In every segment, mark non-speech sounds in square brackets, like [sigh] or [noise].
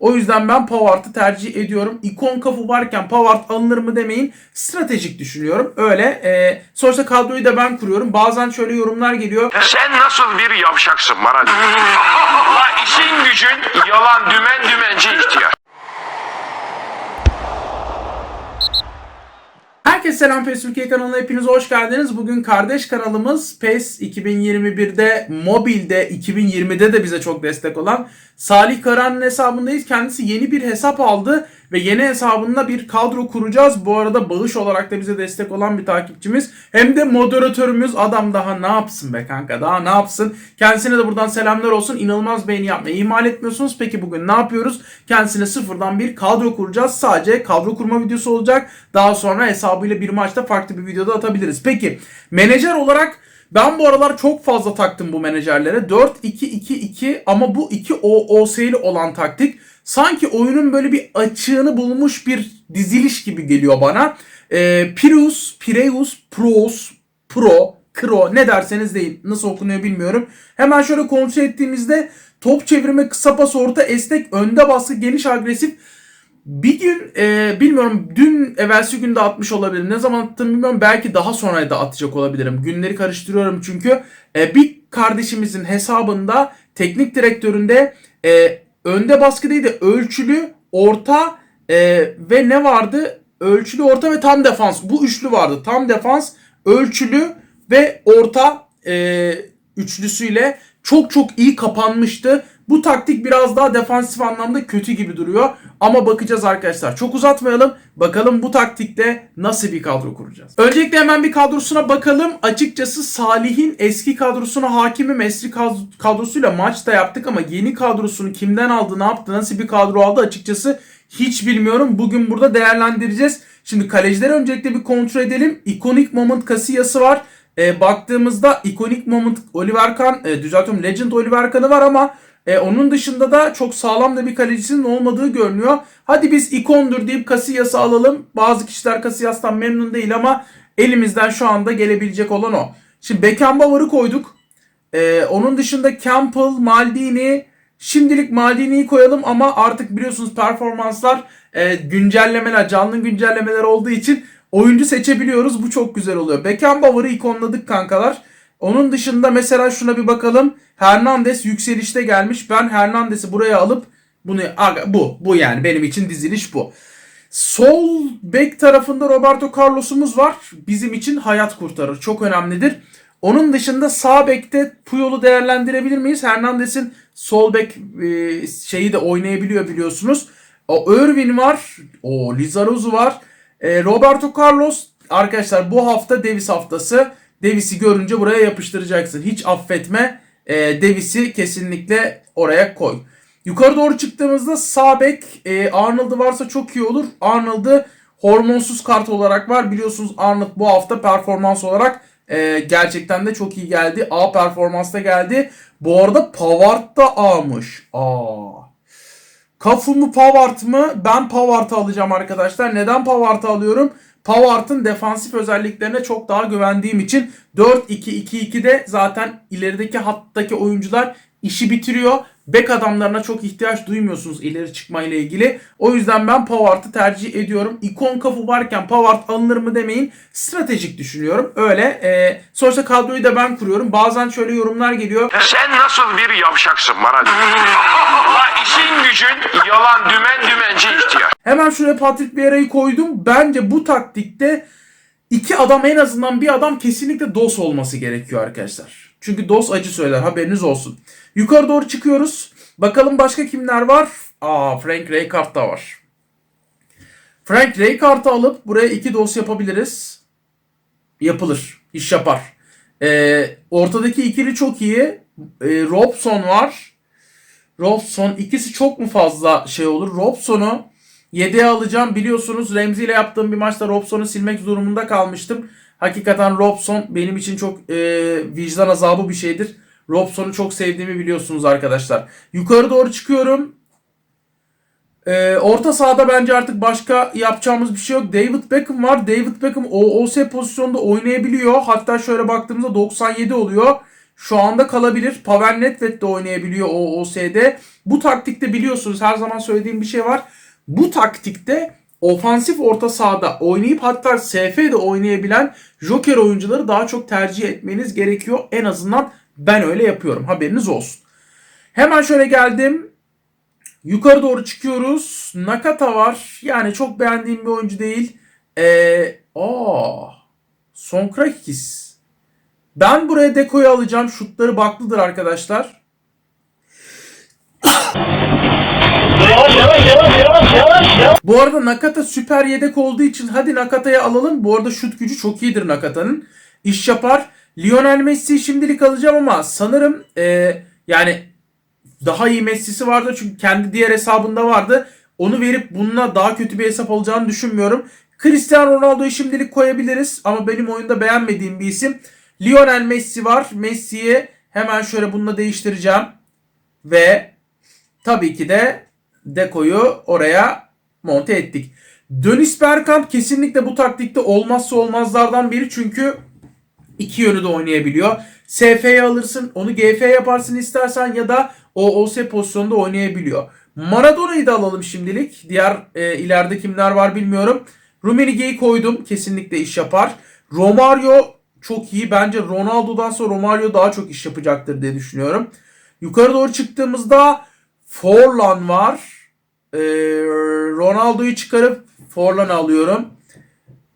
O yüzden ben Pavard'ı tercih ediyorum. İkon kafu varken Pavard alınır mı demeyin. Stratejik düşünüyorum. Öyle. E, sonuçta kadroyu da ben kuruyorum. Bazen şöyle yorumlar geliyor. Sen nasıl bir yavşaksın Maral? [laughs] La işin gücün yalan dümen dümenci ihtiyar. Herkese selam PES Türkiye kanalına hepiniz hoş geldiniz. Bugün kardeş kanalımız PES 2021'de mobilde 2020'de de bize çok destek olan Salih Karan'ın hesabındayız. Kendisi yeni bir hesap aldı ve yeni hesabında bir kadro kuracağız. Bu arada bağış olarak da bize destek olan bir takipçimiz. Hem de moderatörümüz adam daha ne yapsın be kanka daha ne yapsın. Kendisine de buradan selamlar olsun. İnanılmaz beğeni yapmayı ihmal etmiyorsunuz. Peki bugün ne yapıyoruz? Kendisine sıfırdan bir kadro kuracağız. Sadece kadro kurma videosu olacak. Daha sonra hesabıyla bir maçta farklı bir videoda atabiliriz. Peki menajer olarak ben bu aralar çok fazla taktım bu menajerlere. 4-2-2-2 ama bu 2 OOS'li olan taktik sanki oyunun böyle bir açığını bulmuş bir diziliş gibi geliyor bana. Ee, Pireus, Pireus, Pros, Pro, Kro ne derseniz deyin. Nasıl okunuyor bilmiyorum. Hemen şöyle kontrol ettiğimizde top çevirme, kısa pas, orta, esnek, önde baskı, geniş, agresif. Bir gün e, bilmiyorum dün evvelsi günde atmış olabilirim. Ne zaman attım bilmiyorum. Belki daha sonra da atacak olabilirim. Günleri karıştırıyorum çünkü. E, bir kardeşimizin hesabında teknik direktöründe e, önde baskı değil de ölçülü, orta e, ve ne vardı? Ölçülü, orta ve tam defans. Bu üçlü vardı. Tam defans, ölçülü ve orta e, üçlüsüyle çok çok iyi kapanmıştı. Bu taktik biraz daha defansif anlamda kötü gibi duruyor. Ama bakacağız arkadaşlar. Çok uzatmayalım. Bakalım bu taktikte nasıl bir kadro kuracağız. Öncelikle hemen bir kadrosuna bakalım. Açıkçası Salih'in eski kadrosuna hakimim. Eski kad- kadrosuyla maç da yaptık ama yeni kadrosunu kimden aldı, ne yaptı, nasıl bir kadro aldı açıkçası hiç bilmiyorum. Bugün burada değerlendireceğiz. Şimdi kalecileri öncelikle bir kontrol edelim. Iconic Moment Casillas'ı var. E, baktığımızda Iconic Moment Oliver Kahn, e, düzeltiyorum Legend Oliver Kahn'ı var ama e, onun dışında da çok sağlam da bir kalecisinin olmadığı görünüyor. Hadi biz ikondur deyip Casillas'ı alalım. Bazı kişiler Casillas'tan memnun değil ama elimizden şu anda gelebilecek olan o. Şimdi Beckenbauer'ı koyduk. E, onun dışında Campbell, Maldini, şimdilik Maldini'yi koyalım ama artık biliyorsunuz performanslar e, güncellemeler, canlı güncellemeler olduğu için oyuncu seçebiliyoruz. Bu çok güzel oluyor. Beckenbauer'ı ikonladık kankalar. Onun dışında mesela şuna bir bakalım. Hernandez yükselişte gelmiş. Ben Hernandez'i buraya alıp bunu bu bu yani benim için diziliş bu. Sol bek tarafında Roberto Carlos'umuz var. Bizim için hayat kurtarır. Çok önemlidir. Onun dışında sağ bekte Puyol'u değerlendirebilir miyiz? Hernandez'in sol bek e, şeyi de oynayabiliyor biliyorsunuz. O Irvin var. O Lizarazu var. E, Roberto Carlos arkadaşlar bu hafta Davis haftası. Davis'i görünce buraya yapıştıracaksın. Hiç affetme. E, Davis'i kesinlikle oraya koy. Yukarı doğru çıktığımızda sağ bek e, Arnold'u varsa çok iyi olur. Arnold'u hormonsuz kart olarak var. Biliyorsunuz Arnold bu hafta performans olarak e, gerçekten de çok iyi geldi. A performansta geldi. Bu arada Pavard da A'mış. Aa. Kafu mu Pavard mı? Ben Pavard'ı alacağım arkadaşlar. Neden Pavard'ı alıyorum? Pavard'ın defansif özelliklerine çok daha güvendiğim için 4-2-2-2'de zaten ilerideki hattaki oyuncular işi bitiriyor. Bek adamlarına çok ihtiyaç duymuyorsunuz ileri çıkma ile ilgili. O yüzden ben Pavard'ı tercih ediyorum. İkon kafu varken Pavard alınır mı demeyin. Stratejik düşünüyorum. Öyle. E, sonuçta kadroyu da ben kuruyorum. Bazen şöyle yorumlar geliyor. Sen nasıl bir yavşaksın Maral? [laughs] La işin gücün yalan dümen dümenci ihtiyar. Hemen şuraya Patrick Vieira'yı koydum. Bence bu taktikte iki adam en azından bir adam kesinlikle DOS olması gerekiyor arkadaşlar. Çünkü DOS acı söyler haberiniz olsun. Yukarı doğru çıkıyoruz. Bakalım başka kimler var? Aa Frank Rijkaard da var. Frank Rijkaard'ı alıp buraya iki DOS yapabiliriz. Yapılır. İş yapar. Ee, ortadaki ikili çok iyi. Ee, Robson var. Robson ikisi çok mu fazla şey olur? Robson'u yedeğe alacağım. Biliyorsunuz Remzi ile yaptığım bir maçta Robson'u silmek durumunda kalmıştım. Hakikaten Robson benim için çok e, vicdan azabı bir şeydir. Robson'u çok sevdiğimi biliyorsunuz arkadaşlar. Yukarı doğru çıkıyorum. E, orta sahada bence artık başka yapacağımız bir şey yok. David Beckham var. David Beckham OOS pozisyonda oynayabiliyor. Hatta şöyle baktığımızda 97 oluyor. şu anda kalabilir. Pavel Nedved de oynayabiliyor OOS'de. Bu taktikte biliyorsunuz her zaman söylediğim bir şey var. Bu taktikte ofansif orta sahada oynayıp hatta SF'de oynayabilen joker oyuncuları daha çok tercih etmeniz gerekiyor. En azından ben öyle yapıyorum. Haberiniz olsun. Hemen şöyle geldim. Yukarı doğru çıkıyoruz. Nakata var. Yani çok beğendiğim bir oyuncu değil. Ee, aa, Sonkrakis. Ben buraya Deko'yu alacağım. Şutları baklıdır arkadaşlar. Bu arada Nakata süper yedek olduğu için hadi Nakata'ya alalım. Bu arada şut gücü çok iyidir Nakata'nın. İş yapar. Lionel Messi'yi şimdilik alacağım ama sanırım e, yani daha iyi Messi'si vardı çünkü kendi diğer hesabında vardı. Onu verip bununla daha kötü bir hesap olacağını düşünmüyorum. Cristiano Ronaldo'yu şimdilik koyabiliriz ama benim oyunda beğenmediğim bir isim. Lionel Messi var. Messi'yi hemen şöyle bununla değiştireceğim. Ve tabii ki de Deko'yu oraya monte ettik. Dönis Bergkamp kesinlikle bu taktikte olmazsa olmazlardan biri çünkü iki yönü de oynayabiliyor. SF'ye alırsın, onu GF yaparsın istersen ya da OOS pozisyonda oynayabiliyor. Maradona'yı da alalım şimdilik. Diğer e, ileride kimler var bilmiyorum. Rummenigge'yi koydum. Kesinlikle iş yapar. Romario çok iyi. Bence Ronaldo'dan sonra Romario daha çok iş yapacaktır diye düşünüyorum. Yukarı doğru çıktığımızda Forlan var. Ee, Ronaldo'yu çıkarıp Forlan'ı alıyorum.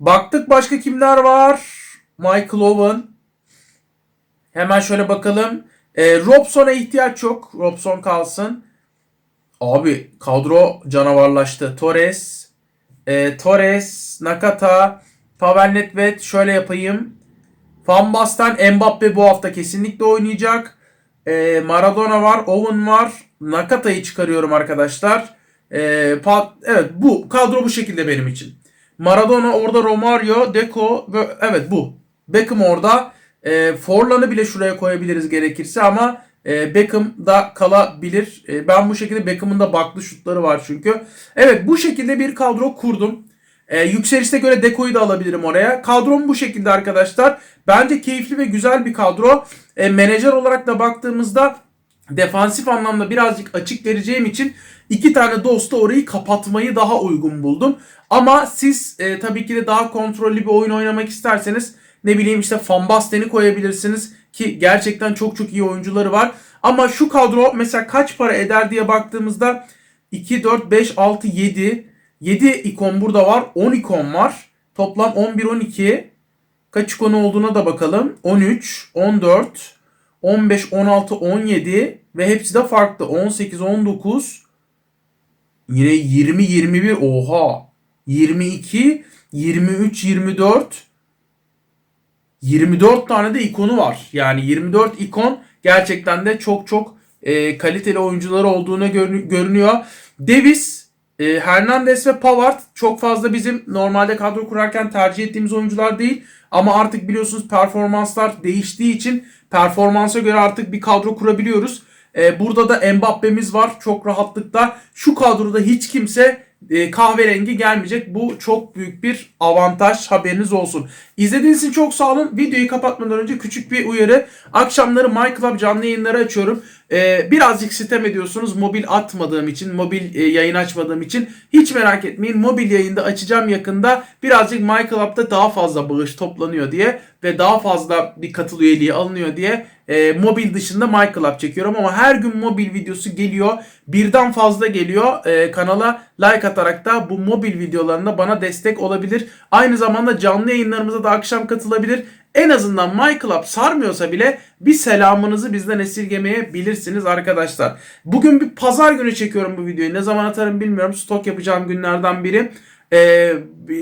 Baktık başka kimler var? Michael Owen. Hemen şöyle bakalım. Ee, Robson'a ihtiyaç yok. Robson kalsın. Abi kadro canavarlaştı. Torres, e, Torres, Nakata, Pavel Nedved şöyle yapayım. Van Mbappe bu hafta kesinlikle oynayacak. E, Maradona var, Owen var. Nakata'yı çıkarıyorum arkadaşlar. E, pa- evet bu kadro bu şekilde benim için. Maradona orada Romario, Deco ve evet bu. Beckham orada. E, Forlan'ı bile şuraya koyabiliriz gerekirse ama e, Beckham da kalabilir. E, ben bu şekilde Beckham'ın da baklı şutları var çünkü. Evet bu şekilde bir kadro kurdum. E, yükselişte göre Deko'yu da alabilirim oraya. Kadrom bu şekilde arkadaşlar. Bence keyifli ve güzel bir kadro. E, menajer olarak da baktığımızda defansif anlamda birazcık açık vereceğim için iki tane dosta orayı kapatmayı daha uygun buldum. Ama siz e, tabii ki de daha kontrollü bir oyun oynamak isterseniz ne bileyim işte Van Basten'i koyabilirsiniz ki gerçekten çok çok iyi oyuncuları var. Ama şu kadro mesela kaç para eder diye baktığımızda 2, 4, 5, 6, 7 7 ikon burada var. 10 ikon var. Toplam 11, 12. Kaç ikonu olduğuna da bakalım. 13, 14, 15, 16, 17 ve hepsi de farklı. 18, 19, yine 20, 21. Oha. 22, 23, 24, 24 tane de ikonu var. Yani 24 ikon gerçekten de çok çok e, kaliteli oyuncuları olduğuna görü- görünüyor. Davis, e, Hernandez ve Pavard çok fazla bizim normalde kadro kurarken tercih ettiğimiz oyuncular değil. Ama artık biliyorsunuz performanslar değiştiği için performansa göre artık bir kadro kurabiliyoruz. E, burada da Mbappe'miz var çok rahatlıkla. Şu kadroda hiç kimse e, kahverengi gelmeyecek. Bu çok büyük bir avantaj haberiniz olsun. İzlediğiniz için çok sağ olun. Videoyu kapatmadan önce küçük bir uyarı. Akşamları MyClub canlı yayınları açıyorum. E, birazcık sitem ediyorsunuz mobil atmadığım için, mobil e, yayın açmadığım için. Hiç merak etmeyin. Mobil yayında açacağım yakında. Birazcık MyClub'da daha fazla bağış toplanıyor diye ve daha fazla bir katıl üyeliği alınıyor diye e, mobil dışında MyClub çekiyorum ama her gün mobil videosu geliyor. Birden fazla geliyor. E, kanala like atarak da bu mobil videolarında bana destek olabilir. Aynı zamanda canlı yayınlarımıza da akşam katılabilir. En azından MyClub sarmıyorsa bile bir selamınızı bizden esirgemeyebilirsiniz arkadaşlar. Bugün bir pazar günü çekiyorum bu videoyu. Ne zaman atarım bilmiyorum. Stok yapacağım günlerden biri. Ee,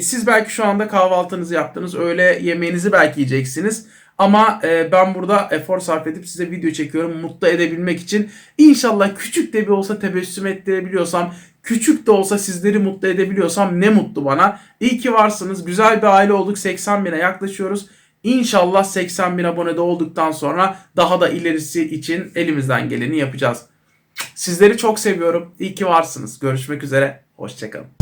siz belki şu anda kahvaltınızı yaptınız. Öğle yemeğinizi belki yiyeceksiniz. Ama e, ben burada efor sarf edip size video çekiyorum mutlu edebilmek için. İnşallah küçük de bir olsa tebessüm ettirebiliyorsam, küçük de olsa sizleri mutlu edebiliyorsam ne mutlu bana. İyi ki varsınız. Güzel bir aile olduk. 80 bine yaklaşıyoruz. İnşallah 80 bin abonede olduktan sonra daha da ilerisi için elimizden geleni yapacağız. Sizleri çok seviyorum. İyi ki varsınız. Görüşmek üzere. Hoşçakalın.